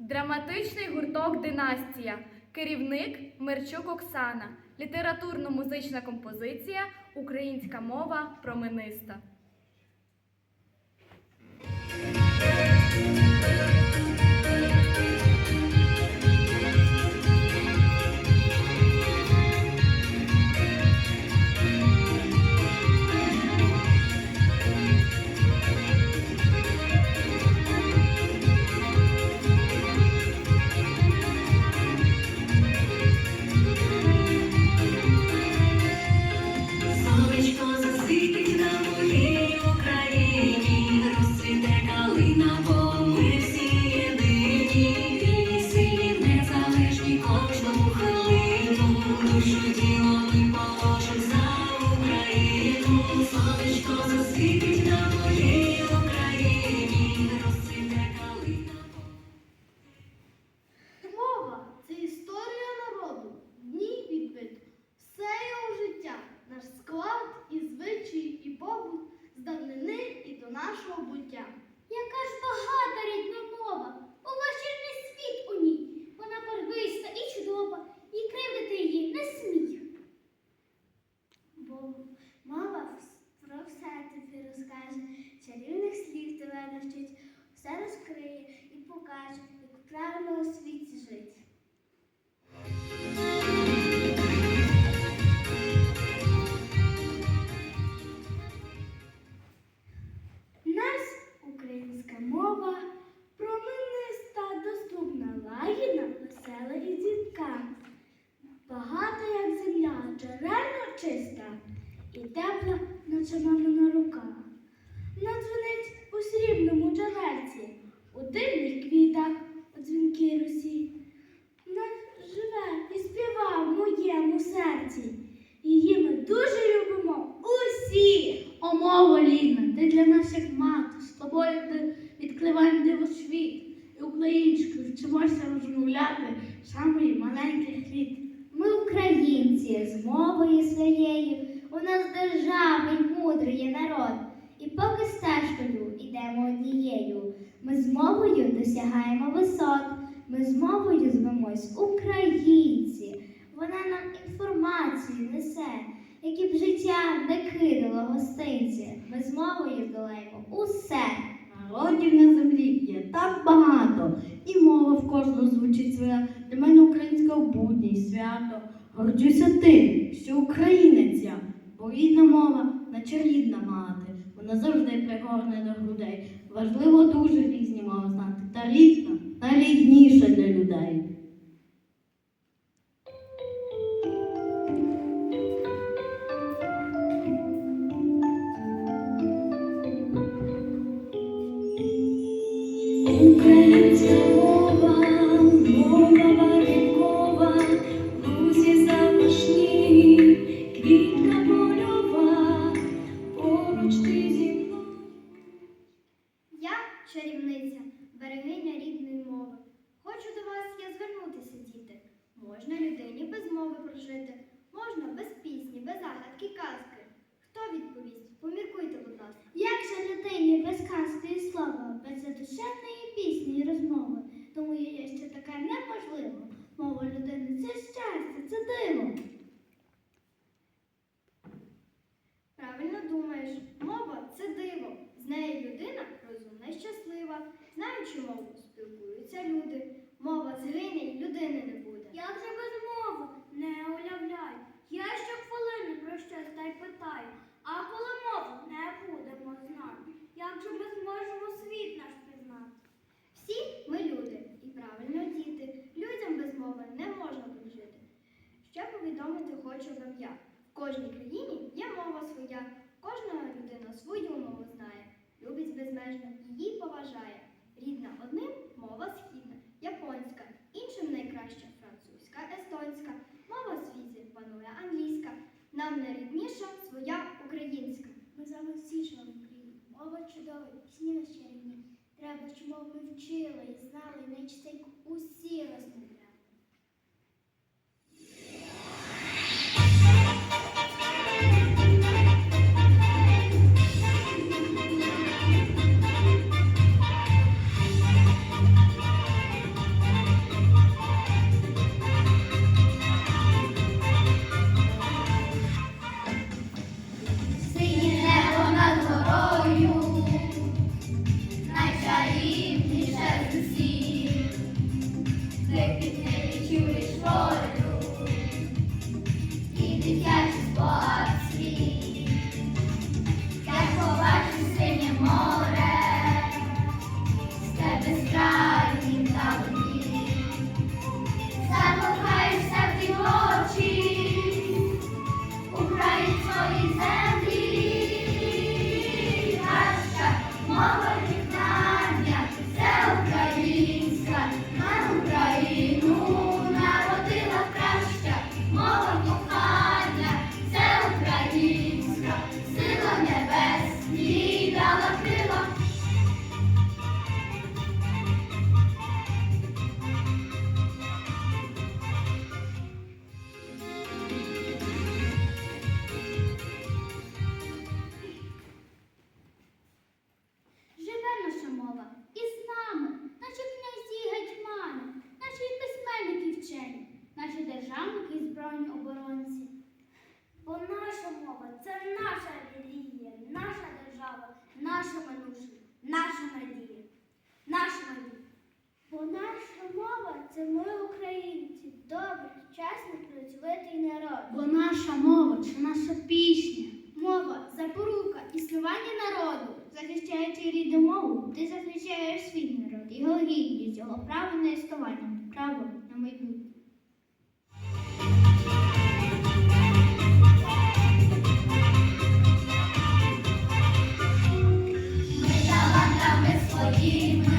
Драматичний гурток Династія. Керівник Мерчук Оксана. Літературно-музична композиція Українська мова промениста. Нашого буття. Яка ж багата рідна мова, уважний світ у ній. Вона барвиста і чудова, і кривдити її не сміх. Бо мова про все тобі розкаже, чарівних слів тебе навчить, все розкриє і покаже, як правильно у світі жити. Чиста, і тепла, наче мамина рука. Надзвонить у срібному джерельці, у дивних квітах, у дзвінкій русі. Вона живе і співа в моєму серці. Її ми дуже любимо усі. О, мова рідна, ти для нас як мати, з тобою ти відкриваємо диво світ. І українською вчимося розмовляти самої маленьких літ. Ми з мовою своєю, у нас державний мудрий є народ. І поки стежкою йдемо однією, ми з мовою досягаємо висот, ми з мовою звемось українці. Вона нам інформацію несе, які б життя не кидало гостинці. Ми з мовою здолаємо усе. Народів на землі є так багато, і мова в кожного звучить своя. Для мене українська будні свято. Горджуся тим, що українець бо рідна мова, наче рідна мати. Вона завжди пригорне до грудей. Важливо дуже різні мови знати. Та рідна найрідніша для людей. Українська берегиня рідної мови. Хочу до вас я звернутися, діти. Можна людині без мови прожити, можна без пісні, без загадки казки. Хто відповість? Поміркуйте, будь ласка. Як же людині без казки і слова, без задушевної пісні і розмови? Тому є ще таке неможливо. Мова людини це щастя, це диво. Правильно думаєш, мова це диво. З нею людина розумна і щаслива. Знаючи мову, спілкуються люди. Мова згине і людини не буде. Як же без мови? Не уявляй. Я ще хвилини про щось та й питаю. А коли мову не будемо знати, як же ми зможемо світ наш пізнати? Всі ми люди, і правильно діти. Людям без мови не можна прожити. Ще повідомити хочу вам я. В кожній країні є мова своя, кожна людина свою мову знає, любить безмежно, її поважає. Рідна одним мова східна, японська, іншим найкраща естонська, мова в світі панує англійська. Нам найрідніша своя українська. Ми з вами всі живемо в Україні. Мова чудова, пісні нас чарівні. Треба, щоб ми вчили і знали, і найчастенько усі розмовляли. Наша минуша, наша надія, наша надія. Бо наша мова це ми українці, добрий, чесний, працьовитий народ. Бо наша мова це наша пісня. Мова запорука існування народу. Захищаючи рідну мову, ти захищаєш свій народ, його гідність, його право на існування, право на майбутнє. Elohim.